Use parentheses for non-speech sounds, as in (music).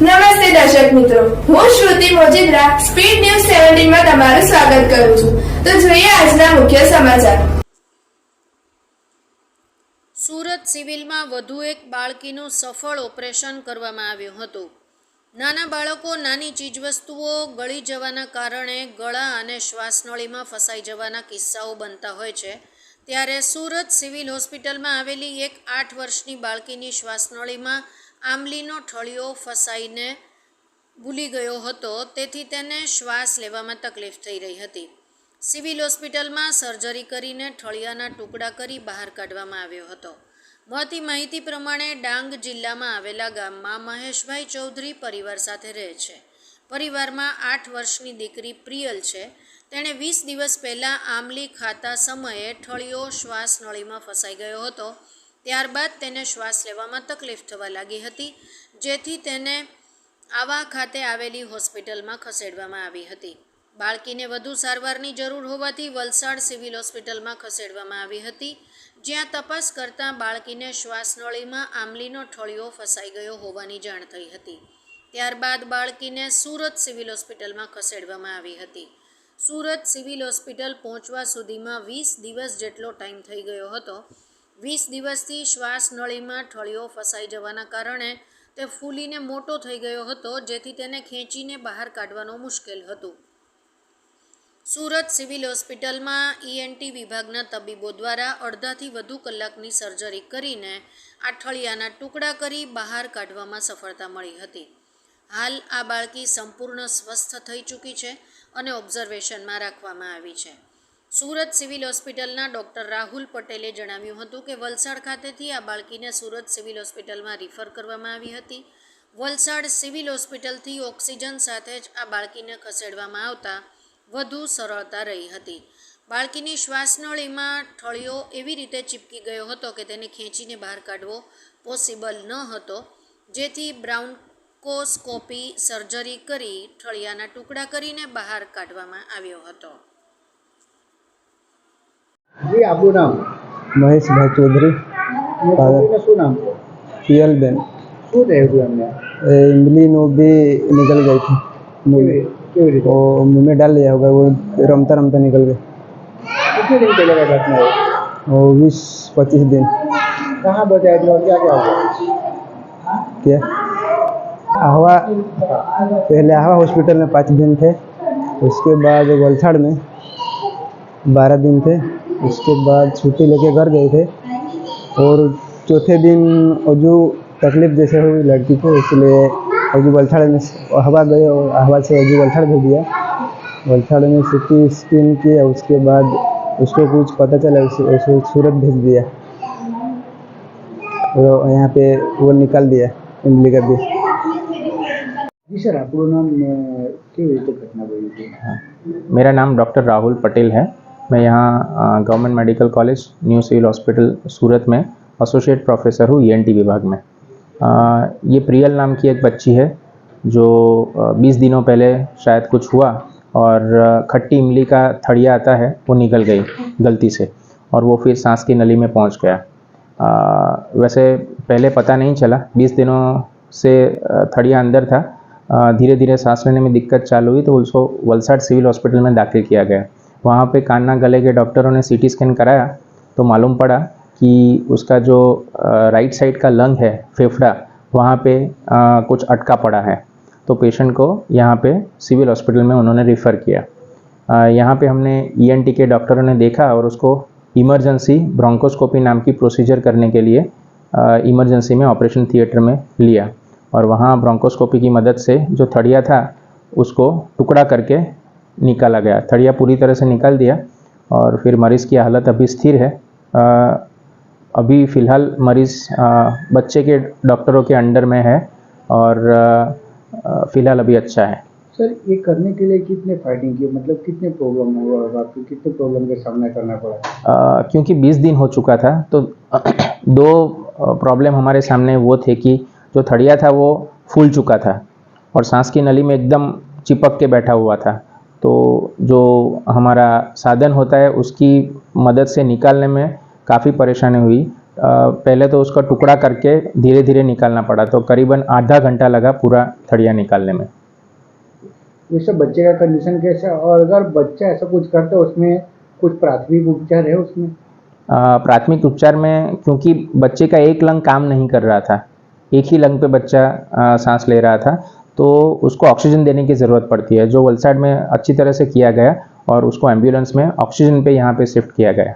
નમસ્તે દર્શક મિત્રો. હું શ્રુતિ મોજીદ્રા, સ્પીડ ન્યૂઝ સેવન્ટીનમાં તમારું સ્વાગત કરું છું. તો જોઈએ આજના મુખ્ય સમાચાર. સુરત સિવિલમાં વધુ એક બાળકીનું સફળ ઓપરેશન કરવામાં આવ્યું હતું. નાના બાળકો નાની ચીજવસ્તુઓ ગળી જવાના કારણે ગળા અને શ્વાસનળીમાં ફસાઈ જવાના કિસ્સાઓ બનતા હોય છે. ત્યારે સુરત સિવિલ હોસ્પિટલમાં આવેલી એક આઠ વર્ષની બાળકીની શ્વાસનળીમાં આંબલીનો ઠળિયો ફસાઈને ભૂલી ગયો હતો. તેથી તેને શ્વાસ લેવામાં તકલીફ થઈ રહી હતી. સિવિલ હોસ્પિટલમાં સર્જરી કરીને ઠળિયાના ટુકડા કરી બહાર કાઢવામાં આવ્યો હતો. મળતી માહિતી પ્રમાણે ડાંગ જિલ્લામાં આવેલા ગામમાં મહેશભાઈ ચૌધરી પરિવાર સાથે રહે છે. પરિવારમાં આઠ વર્ષની દીકરી પ્રિયલ છે. તેણે વીસ દિવસ પહેલાં આંબલી ખાતા સમયે ઠળિયો શ્વાસ નળીમાં ફસાઈ ગયો હતો. ત્યારબાદ તેને શ્વાસ લેવામાં તકલીફ થવા લાગી હતી, જેથી તેને આવા ખાતે આવેલી હોસ્પિટલમાં ખસેડવામાં આવી હતી. બાળકીને વધુ સારવારની જરૂર હોવાથી વલસાડ સિવિલ હોસ્પિટલમાં ખસેડવામાં આવી હતી, જ્યાં તપાસ કરતાં બાળકીને શ્વાસનળીમાં આંબલીનો ઠળિયો ફસાઈ ગયો હોવાની જાણ થઈ હતી. ત્યારબાદ બાળકીને સુરત સિવિલ હોસ્પિટલમાં ખસેડવામાં આવી હતી. સુરત સિવિલ હોસ્પિટલ પહોંચવા સુધીમાં વીસ દિવસ જેટલો ટાઈમ થઈ ગયો હતો વીસ દિવસથી શ્વાસનળીમાં ઠળિયો ફસાઈ જવાના કારણે તે ફૂલીને મોટો થઈ ગયો હતો, જેથી તેને ખેંચીને બહાર કાઢવાનું મુશ્કેલ હતું. સુરત સિવિલ હોસ્પિટલમાં ઈએનટી વિભાગના તબીબો દ્વારા અડધાથી વધુ કલાકની સર્જરી કરીને આ ઠળિયાના ટુકડા કરી બહાર કાઢવામાં સફળતા મળી હતી. હાલ આ બાળકી સંપૂર્ણ સ્વસ્થ થઈ ચૂકી છે અને ઓબ્ઝર્વેશનમાં રાખવામાં આવી છે. સુરત સિવિલ હોસ્પિટલના ડૉક્ટર રાહુલ પટેલે જણાવ્યું હતું કે વલસાડ ખાતેથી આ બાળકીને સુરત સિવિલ હોસ્પિટલમાં રિફર કરવામાં આવી હતી. વલસાડ સિવિલ હોસ્પિટલથી ઓક્સિજન સાથે જ આ બાળકીને ખસેડવામાં આવતા વધુ સરળતા રહી હતી. બાળકીની શ્વાસનળીમાં ઠળિયો એવી રીતે ચીપકી ગયો હતો કે તેને ખેંચીને બહાર કાઢવો પોસિબલ ન હતો. જેથી બ્રાઉન્કોસ્કોપી સર્જરી કરી ઠળિયાના ટુકડા કરીને બહાર કાઢવામાં આવ્યો હતો. જી આપણું નામ મહેશભાઈ ચૌધરી અને છોકરીનું શું નામ છે પિયલબેન શું થયું હતું એમને એ इमली भी निकल गई थी કેવી કેવી રીતે वो मुंह में डाल लिया होगा वो रमता रमता निकल गए कितने दिन पहले का घटना है वो बीस पच्चीस दिन कहाँ बताया था और क्या क्या हुआ क्या आहवा पहले आहवा हॉस्पिटल में पाँच दिन थे उसके बाद वलसाड़ में बारह दिन थे उसके बाद छुट्टी लेके घर गए थे। और चौथे दिन अजू तकलीफ़ जैसे हुई लड़की को इसलिए अजू बलथड़ में हवा गए और हवा से अजू बलथड़ भेज दिया। बलथड़ में सी स्कैन किया उसके बाद उसको कुछ पता चला उसे उसे सूरत भेज दिया। और यहाँ पे वो निकाल दिया इमली कर दिया। जी सर आपको नाम क्यों तो घटना हुई थी? हाँ। मेरा नाम डॉक्टर राहुल पटेल है। मैं यहाँ government medical college new civil hospital Surat में एसोसिएट प्रोफेसर हूँ ईएनटी विभाग में। अ, ये प्रियल नाम की एक बच्ची है जो बीस दिनों पहले शायद कुछ हुआ और खट्टी इमली का थड़िया आता है वो निकल गई गलती से और वो फिर सांस की नली में पहुँच गया। अ, वैसे पहले पता नहीं चला बीस दिनों से थड़िया अंदर था। धीरे धीरे सांस लेने में दिक्कत चालू हुई तो उसको वलसाड सिविल हॉस्पिटल में दाखिल किया गया। वहाँ पे कान्ना गले के डॉक्टरों ने सीटी स्कैन कराया तो मालूम पड़ा कि उसका जो राइट साइड का लंग है फेफड़ा वहाँ पे अ, कुछ अटका पड़ा है। तो पेशेंट को यहाँ पे सिविल हॉस्पिटल में उन्होंने रिफ़र किया। यहाँ पे हमने ईएनटी के डॉक्टरों ने देखा और उसको इमरजेंसी ब्रोंकोस्कोपी नाम की प्रोसीजर करने के लिए इमरजेंसी में ऑपरेशन थिएटर में लिया। और वहाँ ब्रोंकोस्कोपी की मदद से जो थड़िया था उसको टुकड़ा करके निकाला गया। थड़िया पूरी तरह से निकाल दिया और फिर मरीज़ की हालत अभी स्थिर है। अ, अभी फ़िलहाल मरीज़ बच्चे के डॉक्टरों के अंडर में है और फ़िलहाल अभी अच्छा है। सर ये करने के लिए कितने फाइटिंग की मतलब कितने प्रॉब्लम हुआ होगा? आपको कितने प्रॉब्लम का सामना करना पड़ा? क्योंकि 20 दिन हो चुका था तो (clears throat) दो प्रॉब्लम हमारे सामने वो थे कि जो थड़िया था वो फूल चुका था और सांस की नली में एकदम चिपक के बैठा हुआ था। तो जो हमारा साधन होता है उसकी मदद से निकालने में काफ़ी परेशानी हुई। पहले तो उसका टुकड़ा करके धीरे धीरे निकालना पड़ा तो करीबन आधा घंटा लगा पूरा थड़िया निकालने में। वैसे बच्चे का कंडीशन कैसा और अगर बच्चा ऐसा कुछ करता है उसमें कुछ प्राथमिक उपचार है उसमें? प्राथमिक उपचार में क्योंकि बच्चे का एक लंग काम नहीं कर रहा था। एक ही लंग पे बच्चा सांस ले रहा था। तो उसको ऑक्सीजन देने की ज़रूरत पड़ती है, जो वलसाड में अच्छी तरह से किया गया और उसको एंबुलेंस में ऑक्सीजन पे यहाँ पे शिफ्ट किया गया।